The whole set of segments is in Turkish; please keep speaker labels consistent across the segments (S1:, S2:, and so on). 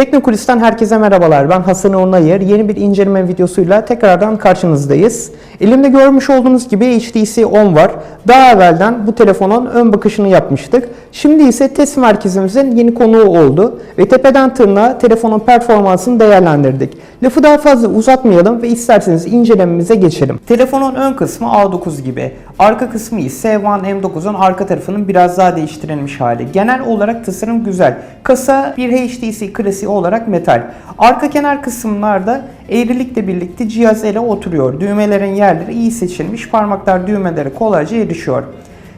S1: Teknokulis'ten herkese merhabalar. Ben Hasan Ornayır. Yeni bir inceleme videosuyla tekrardan karşınızdayız. Elimde görmüş olduğunuz gibi HTC 10 var. Daha evvelden bu telefonun ön bakışını yapmıştık. Şimdi ise test merkezimizin yeni konuğu oldu ve tepeden tırnağa telefonun performansını değerlendirdik. Lafı daha fazla uzatmayalım ve isterseniz incelememize geçelim. Telefonun ön kısmı A9 gibi. Arka kısmı ise One M9'un arka tarafının biraz daha değiştirilmiş hali. Genel olarak tasarım güzel. Kasa bir HTC klasiği olarak metal. Arka kenar kısımlarda eğrilikle birlikte cihaz ele oturuyor. Düğmelerin yerleri iyi seçilmiş. Parmaklar düğmelere kolayca erişiyor.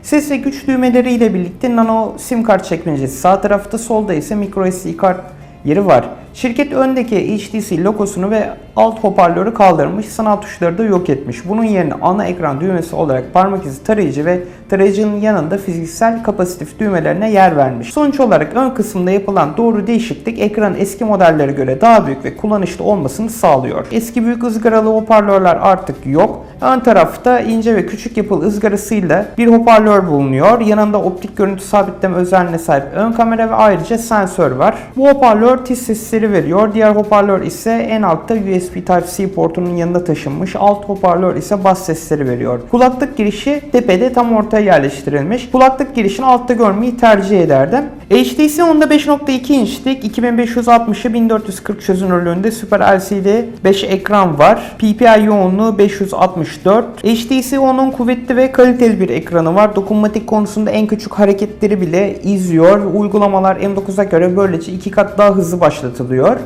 S1: Ses ve güç düğmeleriyle birlikte nano sim kart çekmecesi sağ tarafta solda ise micro SD kart yeri var. Şirket öndeki HTC logosunu ve alt hoparlörü kaldırmış, sanal tuşları da yok etmiş. Bunun yerine ana ekran düğmesi olarak parmak izi tarayıcı ve tarayıcının yanında fiziksel kapasitif düğmelerine yer vermiş. Sonuç olarak ön kısımda yapılan doğru değişiklik ekranın eski modellere göre daha büyük ve kullanışlı olmasını sağlıyor. Eski büyük ızgaralı hoparlörler artık yok. Ön tarafta ince ve küçük yapılı ızgarasıyla bir hoparlör bulunuyor. Yanında optik görüntü sabitleme özelliğine sahip ön kamera ve ayrıca sensör var. Bu hoparlör tiz sesleri veriyor. Diğer hoparlör ise en altta USB Type-C portunun yanında taşınmış. Alt hoparlör ise bas sesleri veriyor. Kulaklık girişi tepede tam ortaya yerleştirilmiş. Kulaklık girişini altta görmeyi tercih ederdim. HTC onda 5.2 inçlik 2560'ı 1440 çözünürlüğünde Super LCD 5 ekran var. PPI yoğunluğu 564. HTC onun kuvvetli ve kaliteli bir ekranı var. Dokunmatik konusunda en küçük hareketleri bile izliyor. Uygulamalar M9'a göre böylece iki kat daha hızlı başlatılıyor.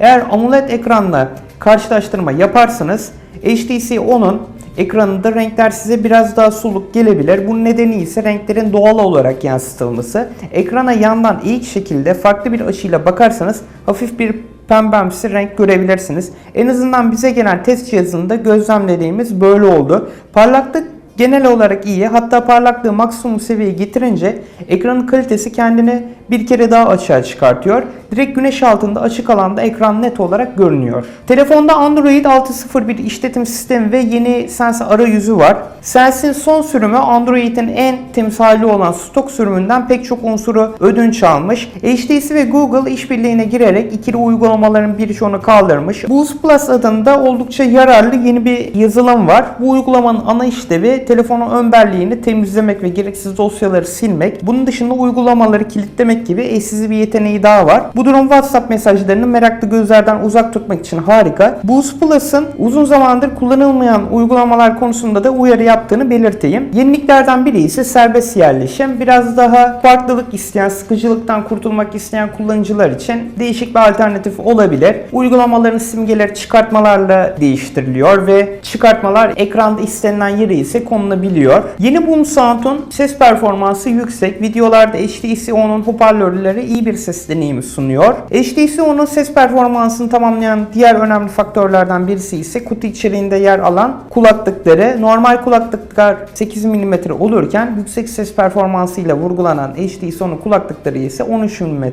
S1: Eğer AMOLED ekranla karşılaştırma yaparsanız HTC 10'un ekranında renkler size biraz daha soluk gelebilir. Bunun nedeni ise renklerin doğal olarak yansıtılması. Ekrana yandan ilk şekilde farklı bir açıyla bakarsanız hafif bir pembemsi renk görebilirsiniz. En azından bize gelen test cihazında gözlemlediğimiz böyle oldu. Parlaklık genel olarak iyi. Hatta parlaklığı maksimum seviyeye getirince ekranın kalitesi kendini bir kere daha açığa çıkartıyor. Direkt güneş altında açık alanda ekran net olarak görünüyor. Telefonda Android 6.0 işletim sistemi ve yeni Sense arayüzü var. Sense'in son sürümü Android'in en timsali olan stok sürümünden pek çok unsuru ödünç almış. HTC ve Google işbirliğine girerek ikili uygulamaların birçoğunu kaldırmış. Boost Plus adında oldukça yararlı yeni bir yazılım var. Bu uygulamanın ana işlevi telefonun ön belleğini temizlemek ve gereksiz dosyaları silmek. Bunun dışında uygulamaları kilitlemek gibi eşsiz bir yeteneği daha var. Bu durum WhatsApp mesajlarını meraklı gözlerden uzak tutmak için harika. Boost Plus'ın uzun zamandır kullanılmayan uygulamalar konusunda da uyarı yaptığını belirteyim. Yeniliklerden biri ise serbest yerleşim. Biraz daha farklılık isteyen, sıkıcılıktan kurtulmak isteyen kullanıcılar için değişik bir alternatif olabilir. Uygulamaların simgeleri çıkartmalarla değiştiriliyor ve çıkartmalar ekranda istenilen yere ise konulabiliyor. Yeni Boom Sound'un ses performansı yüksek. Videolarda HTC One'un hoparlörleri iyi bir ses deneyimi sunuyor. HTC One'un ses performansını tamamlayan diğer önemli faktörlerden birisi ise kutu içeriğinde yer alan kulaklıkları. Normal kulaklıklar 8 mm olurken yüksek ses performansıyla vurgulanan HTC One'un kulaklıkları ise 13 mm.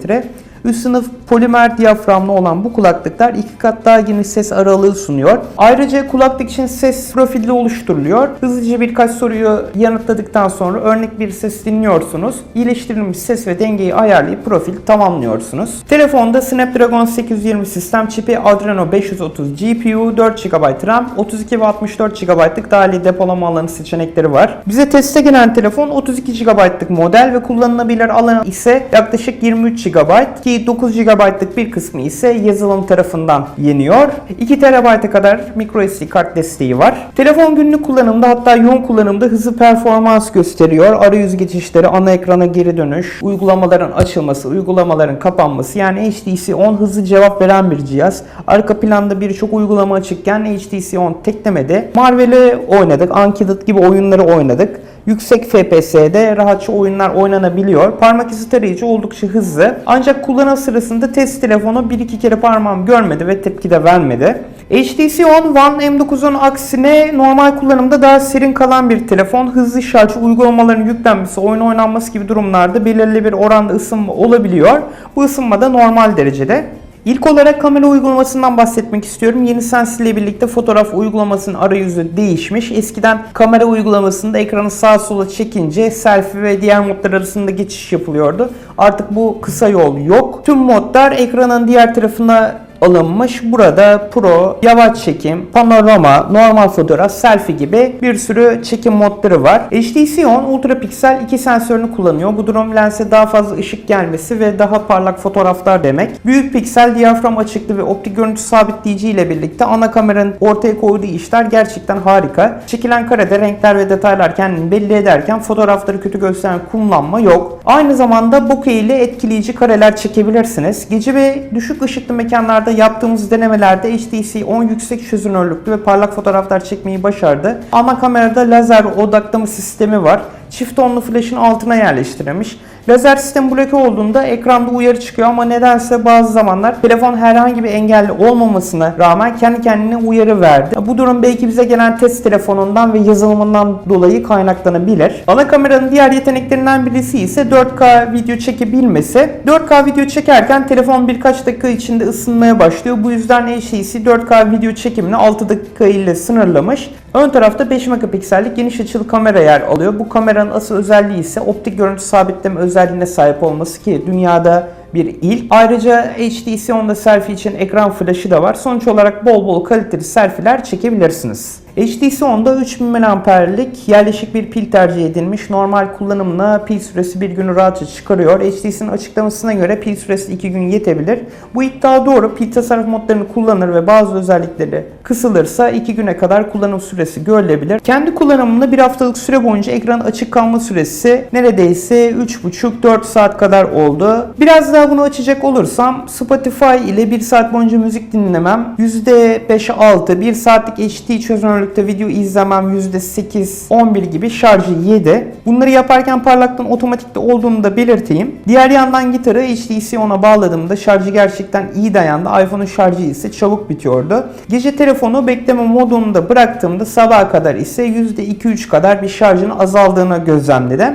S1: Üst sınıf polimer diyaframlı olan bu kulaklıklar iki kat daha geniş ses aralığı sunuyor. Ayrıca kulaklık için ses profili oluşturuluyor. Hızlıca birkaç soruyu yanıtladıktan sonra örnek bir ses dinliyorsunuz. İyileştirilmiş ses ve dengeyi ayarlayıp profil tamamlıyorsunuz. Telefonda Snapdragon 820 sistem çipi, Adreno 530 GPU, 4 GB RAM, 32 ve 64 GB'lık dahili depolama alanı seçenekleri var. Bize teste gelen telefon 32 GB'lık model ve kullanılabilir alanı ise yaklaşık 23 GB ki 9 GB'lık bir kısmı ise yazılım tarafından yeniyor. 2 TB'a kadar microSD kart desteği var. Telefon günlük kullanımda hatta yoğun kullanımda hızlı performans gösteriyor. Arayüz geçişleri, ana ekrana geri dönüş, uygulamaların açılması, uygulamaların kapanması yani HTC 10 hızlı cevap veren bir cihaz. Arka planda birçok uygulama açıkken HTC 10 teklemede. Marvel'i oynadık, Uncharted gibi oyunları oynadık. Yüksek FPS'de rahatça oyunlar oynanabiliyor. Parmak izi tarayıcı oldukça hızlı. Ancak kullanım sırasında test telefonu 1-2 kere parmağım görmedi ve tepki de vermedi. HTC One One M9'un aksine normal kullanımda daha serin kalan bir telefon. Hızlı şarj, uygulamaların yüklenmesi, oyun oynanması gibi durumlarda belirli bir oranda ısınma olabiliyor. Bu ısınma da normal derecede. İlk olarak kamera uygulamasından bahsetmek istiyorum. Yeni Sense ile birlikte fotoğraf uygulamasının arayüzü değişmiş. Eskiden kamera uygulamasında ekranı sağa sola çekince selfie ve diğer modlar arasında geçiş yapılıyordu. Artık bu kısa yol yok. Tüm modlar ekranın diğer tarafına alınmış. Burada Pro, yavaş çekim, panorama, normal fotoğraf, selfie gibi bir sürü çekim modları var. HTC One Ultra Pixel 2 sensörünü kullanıyor. Bu durum lense daha fazla ışık gelmesi ve daha parlak fotoğraflar demek. Büyük piksel, diyafram açıklığı ve optik görüntü sabitleyici ile birlikte ana kameranın ortaya koyduğu işler gerçekten harika. Çekilen karede renkler ve detaylar kendini belli ederken fotoğrafları kötü gösteren kullanma yok. Aynı zamanda bokeh ile etkileyici kareler çekebilirsiniz. Gece ve düşük ışıklı mekanlarda yaptığımız denemelerde HTC 10 yüksek çözünürlüklü ve parlak fotoğraflar çekmeyi başardı. Ana kamerada lazer odaklama sistemi var. Çift tonlu flash'ın altına yerleştirilmiş. Lazer sistemi bloke olduğunda ekranda uyarı çıkıyor ama nedense bazı zamanlar telefon herhangi bir engelli olmamasına rağmen kendi kendine uyarı verdi. Bu durum belki bize gelen test telefonundan ve yazılımından dolayı kaynaklanabilir. Ana kameranın diğer yeteneklerinden birisi ise 4K video çekebilmesi. 4K video çekerken telefon birkaç dakika içinde ısınmaya başlıyor. Bu yüzden HTC 4K video çekimini 6 dakika ile sınırlamış. Ön tarafta 5 megapiksellik geniş açılı kamera yer alıyor. Bu kameranın asıl özelliği ise optik görüntü sabitleme özelliğine sahip olması ki dünyada bir ilk. Ayrıca HTC On'da selfie için ekran flaşı da var. Sonuç olarak bol bol kaliteli selfie'ler çekebilirsiniz. HTC On'da 3000 mAh'lik yerleşik bir pil tercih edilmiş. Normal kullanımla pil süresi bir günü rahatça çıkarıyor. HTC'nin açıklamasına göre pil süresi 2 gün yetebilir. Bu iddia doğru. Pil tasarruf modlarını kullanır ve bazı özellikleri kısılırsa 2 güne kadar kullanım süresi görülebilir. Kendi kullanımında bir haftalık süre boyunca ekranın açık kalma süresi neredeyse 3,5-4 saat kadar oldu. Biraz daha bunu açacak olursam Spotify ile 1 saat boyunca müzik dinlemem %5-6, 1 saatlik HD çözünürlükte video izlemem %8-11 gibi şarjı 7. Bunları yaparken parlaklığın otomatikte olduğunu da belirteyim. Diğer yandan gitarı HTC ona bağladığımda şarjı gerçekten iyi dayandı. iPhone'un şarjı ise çabuk bitiyordu. Gece telefonu bekleme modunda bıraktığımda sabaha kadar ise %2-3 kadar bir şarjın azaldığını gözlemledim.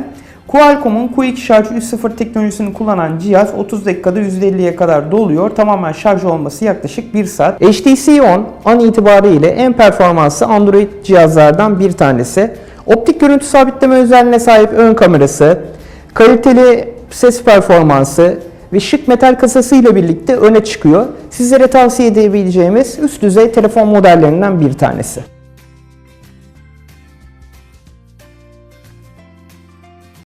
S1: Qualcomm'un Quick Charge 3.0 teknolojisini kullanan cihaz 30 dakikada %50'ye kadar doluyor. Tamamen şarj olması yaklaşık 1 saat. HTC One an itibariyle en performanslı Android cihazlardan bir tanesi. Optik görüntü sabitleme özelliğine sahip ön kamerası, kaliteli ses performansı ve şık metal kasası ile birlikte öne çıkıyor. Sizlere tavsiye edebileceğimiz üst düzey telefon modellerinden bir tanesi.